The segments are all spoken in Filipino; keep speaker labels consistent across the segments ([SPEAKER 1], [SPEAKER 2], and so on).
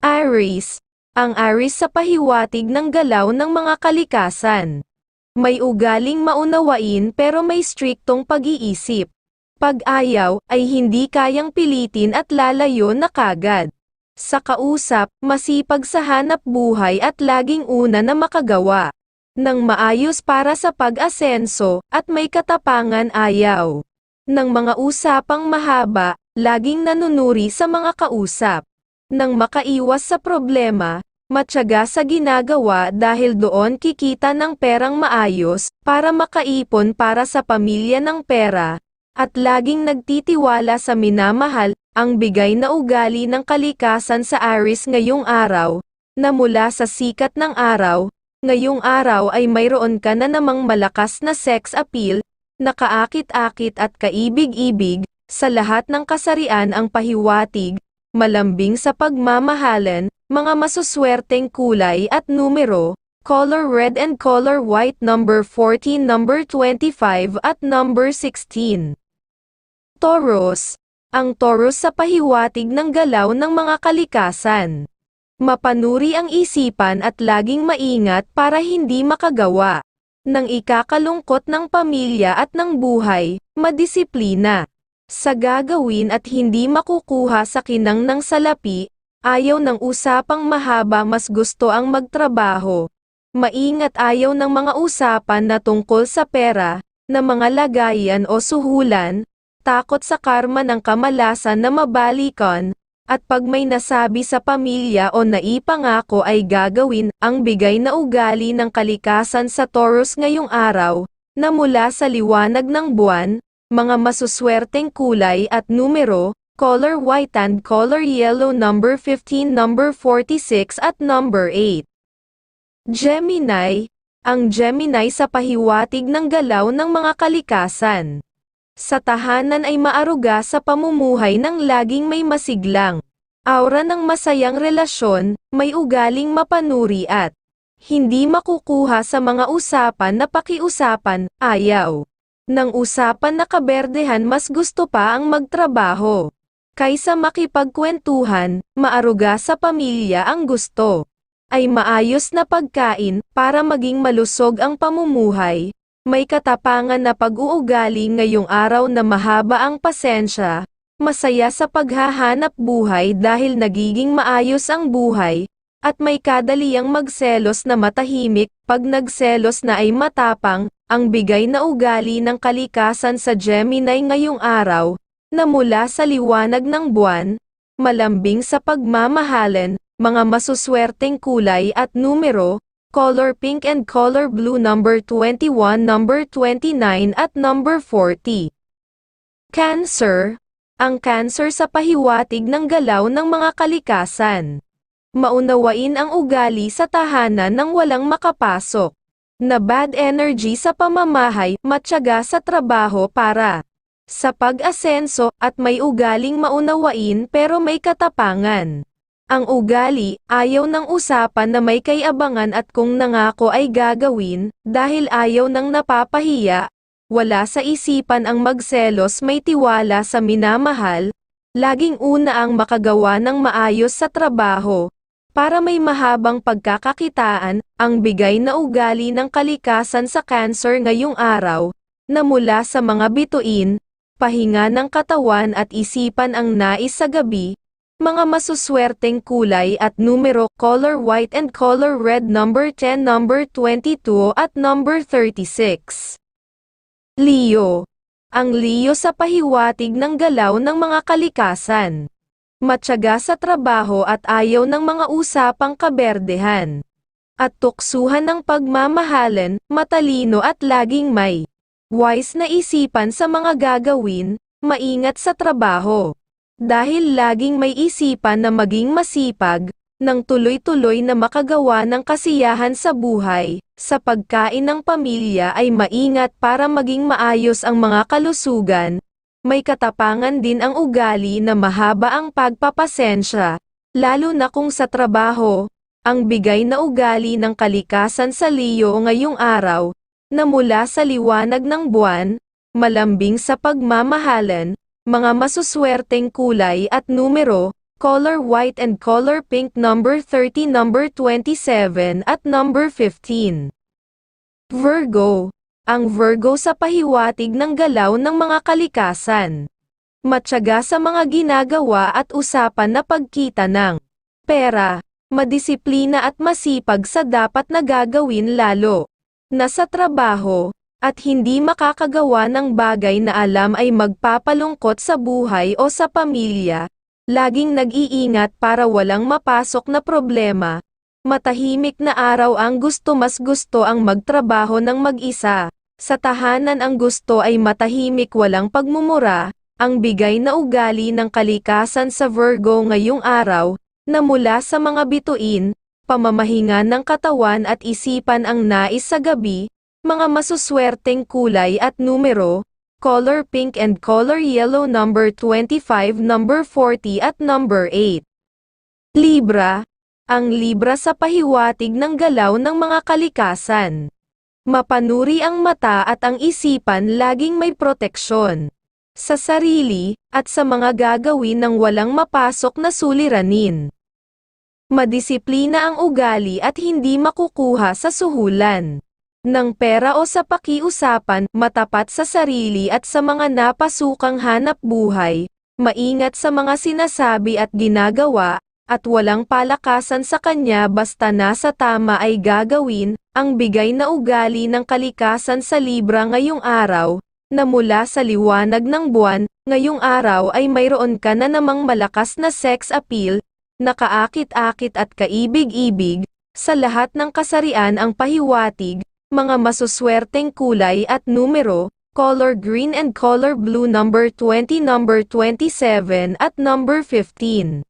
[SPEAKER 1] Aries. Ang Aries sa pahiwatig ng galaw ng mga kalikasan. May ugaling maunawain pero may striktong pag-iisip. Pag ayaw, ay hindi kayang pilitin at lalayo na kagad. Sa kausap, masipag sa hanap buhay at laging una na makagawa. Nang maayos para sa pag-asenso, at may katapangan ayaw. Ng mga usapang mahaba, laging nanunuri sa mga kausap. Nang makaiwas sa problema, matyaga sa ginagawa dahil doon kikita ng perang maayos, para makaipon para sa pamilya ng pera, at laging nagtitiwala sa minamahal, ang bigay na ugali ng kalikasan sa Aris ngayong araw, na mula sa sikat ng araw, ngayong araw ay mayroon ka na namang malakas na sex appeal, nakaakit-akit at kaibig-ibig, sa lahat ng kasarian ang pahiwatig, malambing sa pagmamahalan, mga masuswerteng kulay at numero, color red and color white number 14 number 25 at number 16. Taurus. Ang Taurus sa pahiwatig ng galaw ng mga kalikasan. Mapanuri ang isipan at laging maingat para hindi makagawa ng ikakalungkot ng pamilya at ng buhay, madisiplina. Sa gagawin at hindi makukuha sa kinang ng salapi, ayaw ng usapang mahaba mas gusto ang magtrabaho. Maingat ayaw ng mga usapan na tungkol sa pera, na mga lagayan o suhulan, takot sa karma ng kamalasan na mabalikan, at pag may nasabi sa pamilya o naipangako ay gagawin, ang bigay na ugali ng kalikasan sa Taurus ngayong araw, na mula sa liwanag ng buwan, mga masuswerteng kulay at numero, color white and color yellow number 15 number 46 at number 8. Gemini, ang Gemini sa pahiwatig ng galaw ng mga kalikasan. Sa tahanan ay maaruga sa pamumuhay ng laging may masiglang. Aura ng masayang relasyon, may ugaling mapanuri at hindi makukuha sa mga usapan na pakiusapan, ayaw. Nang usapan na kaberdehan mas gusto pa ang magtrabaho. Kaysa makipagkwentuhan, maaruga sa pamilya ang gusto. Ay maayos na pagkain, para maging malusog ang pamumuhay. May katapangan na pag-uugali ngayong araw na mahaba ang pasensya. Masaya sa paghahanap buhay dahil nagiging maayos ang buhay. At may kadaliang magselos na matahimik, pag nagselos na ay matapang, ang bigay na ugali ng kalikasan sa Gemini ngayong araw, na mula sa liwanag ng buwan, malambing sa pagmamahalan, mga masuswerteng kulay at numero, color pink and color blue number 21 number 29 at number 40. Cancer, ang cancer sa pahiwatig ng galaw ng mga kalikasan. Maunawain ang ugali sa tahanan ng walang makapasok. Na bad energy sa pamamahay, matyaga sa trabaho para sa pag-asenso at may ugaling maunawain pero may katapangan. Ang ugali, ayaw ng usapan na may kayabangan at kung nangako ay gagawin, dahil ayaw ng napapahiya, wala sa isipan ang magselos may tiwala sa minamahal, laging una ang makagawa ng maayos sa trabaho, para may mahabang pagkakakitaan, ang bigay na ugali ng kalikasan sa cancer ngayong araw, na mula sa mga bituin, pahinga ng katawan at isipan ang nais sa gabi, mga masuswerteng kulay at numero, color white and color red number 10 number 22 at number 36. Leo. Ang Leo sa pahiwatig ng galaw ng mga kalikasan. Matyaga sa trabaho at ayaw ng mga usapang kaberdehan. At tuksuhan ng pagmamahalan, matalino at laging may wise na isipan sa mga gagawin, maingat sa trabaho. Dahil laging may isipan na maging masipag, nang tuloy-tuloy na makagawa ng kasiyahan sa buhay, sa pagkain ng pamilya ay maingat para maging maayos ang mga kalusugan, may katapangan din ang ugali na mahaba ang pagpapasensya, lalo na kung sa trabaho, ang bigay na ugali ng kalikasan sa Leo ngayong araw, na mula sa liwanag ng buwan, malambing sa pagmamahalan, mga masuswerteng kulay at numero, color white and color pink number 30 number 27 at number 15. Virgo. Ang Virgo sa pahiwatig ng galaw ng mga kalikasan. Matyaga sa mga ginagawa at usapan na pagkita ng pera, madisiplina at masipag sa dapat na gagawin lalo na sa trabaho, at hindi makakagawa ng bagay na alam ay magpapalungkot sa buhay o sa pamilya, laging nag-iingat para walang mapasok na problema. Matahimik na araw ang gusto mas gusto ang magtrabaho ng mag-isa. Sa tahanan ang gusto ay matahimik walang pagmumura, ang bigay na ugali ng kalikasan sa Virgo ngayong araw, na mula sa mga bituin, pamamahinga ng katawan at isipan ang nais sa gabi, mga masuswerteng kulay at numero, color pink and color yellow number 25 number 40 at number 8. Libra, ang Libra sa pahiwatig ng galaw ng mga kalikasan. Mapanuri ang mata at ang isipan laging may proteksyon. Sa sarili, at sa mga gagawin ng walang mapasok na suliranin. Madisiplina ang ugali at hindi makukuha sa suhulan. Ng pera o sa pakiusapan, matapat sa sarili at sa mga napasukang hanap buhay, maingat sa mga sinasabi at ginagawa, at walang palakasan sa kanya basta nasa tama ay gagawin, ang bigay na ugali ng kalikasan sa Libra ngayong araw, na mula sa liwanag ng buwan, ngayong araw ay mayroon ka na namang malakas na sex appeal, nakaakit-akit at kaibig-ibig, sa lahat ng kasarian ang pahiwatig, mga masuswerteng kulay at numero, color green and color blue number 20 number 27 at number 15.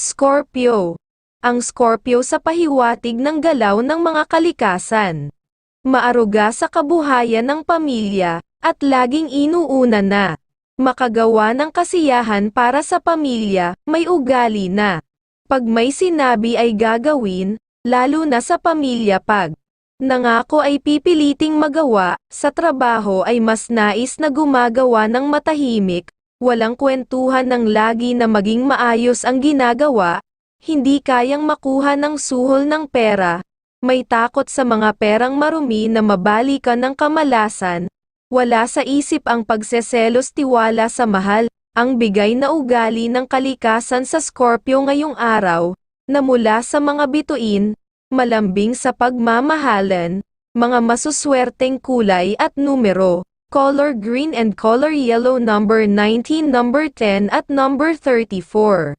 [SPEAKER 1] Scorpio. Ang Scorpio sa pahiwatig ng galaw ng mga kalikasan. Maaruga sa kabuhayan ng pamilya, at laging inuuna na makagawa ng kasiyahan para sa pamilya, may ugali na. Pag may sinabi ay gagawin, lalo na sa pamilya pag nangako ay pipiliting magawa, sa trabaho ay mas nais na gumagawa ng matahimik, walang kwentuhan ng lagi na maging maayos ang ginagawa, hindi kayang makuha ng suhol ng pera, may takot sa mga perang marumi na mabalikan ng kamalasan, wala sa isip ang pagseselos tiwala sa mahal, ang bigay na ugali ng kalikasan sa Scorpio ngayong araw, na mula sa mga bituin, malambing sa pagmamahalan, mga masuswerteng kulay at numero, color green and color yellow number 19 number 10 at number 34.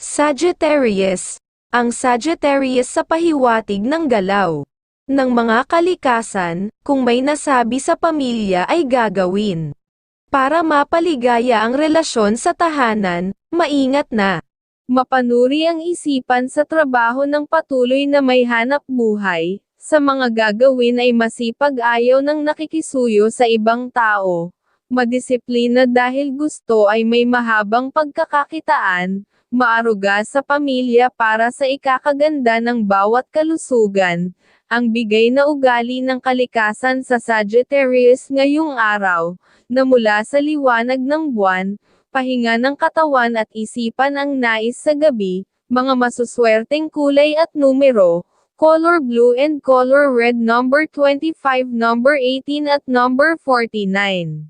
[SPEAKER 1] Sagittarius, ang Sagittarius sa pahiwatig ng galaw ng mga kalikasan, kung may nasabi sa pamilya ay gagawin. Para mapaligaya ang relasyon sa tahanan, maingat na. Mapanuri ang isipan sa trabaho ng patuloy na may hanap buhay, sa mga gagawin ay masipag ayaw ng nakikisuyo sa ibang tao. Madisiplina dahil gusto ay may mahabang pagkakakitaan, maaruga sa pamilya para sa ikakaganda ng bawat kalusugan, ang bigay na ugali ng kalikasan sa Sagittarius ngayong araw, na mula sa liwanag ng buwan, pahinga ng katawan at isipan ang nais sa gabi, mga masuswerteng kulay at numero, color blue and color red number 25 number 18 at number 49.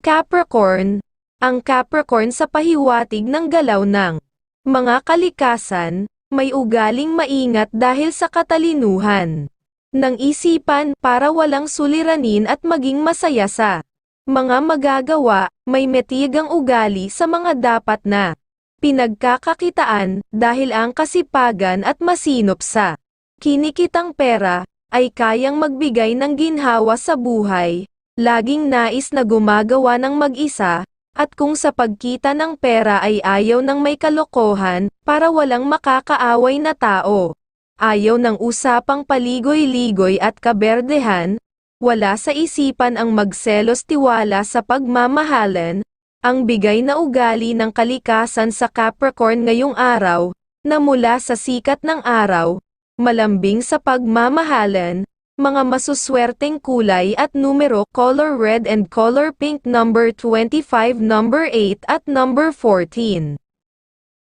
[SPEAKER 1] Capricorn, ang Capricorn sa pahiwatig ng galaw ng mga kalikasan, may ugaling maingat dahil sa katalinuhan ng isipan para walang suliranin at maging masaya sa mga magagawa, may metigang ugali sa mga dapat na pinagkakakitaan dahil ang kasipagan at masinop sa kinikitang pera ay kayang magbigay ng ginhawa sa buhay, laging nais na gumagawa ng mag-isa, at kung sa pagkita ng pera ay ayaw ng may kalokohan, para walang makakaaway na tao. Ayaw ng usapang paligoy-ligoy at kaberdehan, wala sa isipan ang magselos tiwala sa pagmamahalan, ang bigay na ugali ng kalikasan sa Capricorn ngayong araw, na mula sa sikat ng araw, malambing sa pagmamahalan, mga masuswerteng kulay at numero color red and color pink number 25 number 8 at number 14.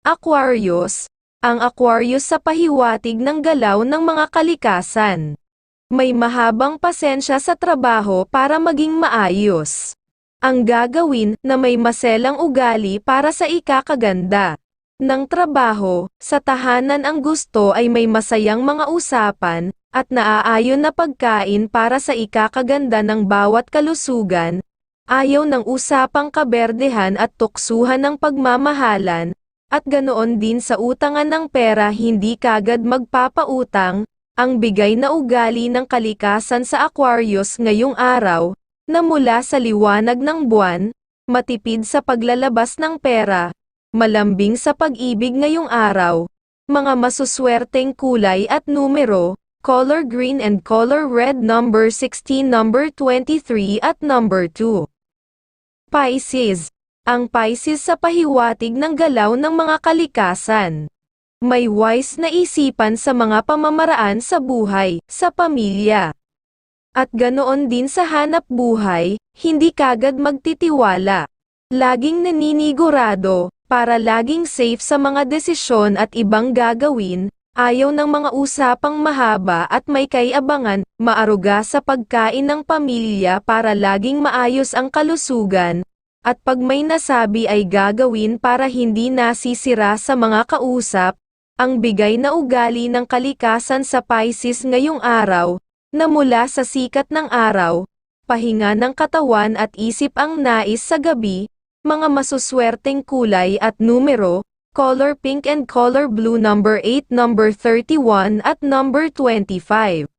[SPEAKER 1] Aquarius, ang Aquarius sa pahiwatig ng galaw ng mga kalikasan. May mahabang pasensya sa trabaho para maging maayos. Ang gagawin na may maselang ugali para sa ikakaganda ng trabaho, sa tahanan ang gusto ay may masayang mga usapan, at naaayon na pagkain para sa ikakaganda ng bawat kalusugan, ayaw ng usapang kaberdehan at tuksuhan ng pagmamahalan, at ganoon din sa utangan ng pera hindi kagad magpapautang, ang bigay na ugali ng kalikasan sa Aquarius ngayong araw, na mula sa liwanag ng buwan, matipid sa paglalabas ng pera, malambing sa pag-ibig ngayong araw, mga masuswerteng kulay at numero, color green and color red number 16 number 23 at number 2. Pisces. Ang Pisces sa pahiwatig ng galaw ng mga kalikasan. May wise na isipan sa mga pamamaraan sa buhay, sa pamilya. At ganoon din sa hanap buhay, hindi kagad magtitiwala. Laging naninigurado, para laging safe sa mga desisyon at ibang gagawin, ayaw ng mga usapang mahaba at may kayabangan, maaruga sa pagkain ng pamilya para laging maayos ang kalusugan, at pag may nasabi ay gagawin para hindi nasisira sa mga kausap, ang bigay na ugali ng kalikasan sa Pisces ngayong araw, na mula sa sikat ng araw, pahinga ng katawan at isip ang nais sa gabi, mga masuswerteng kulay at numero, color pink and color blue number 8 number 31 at number 25.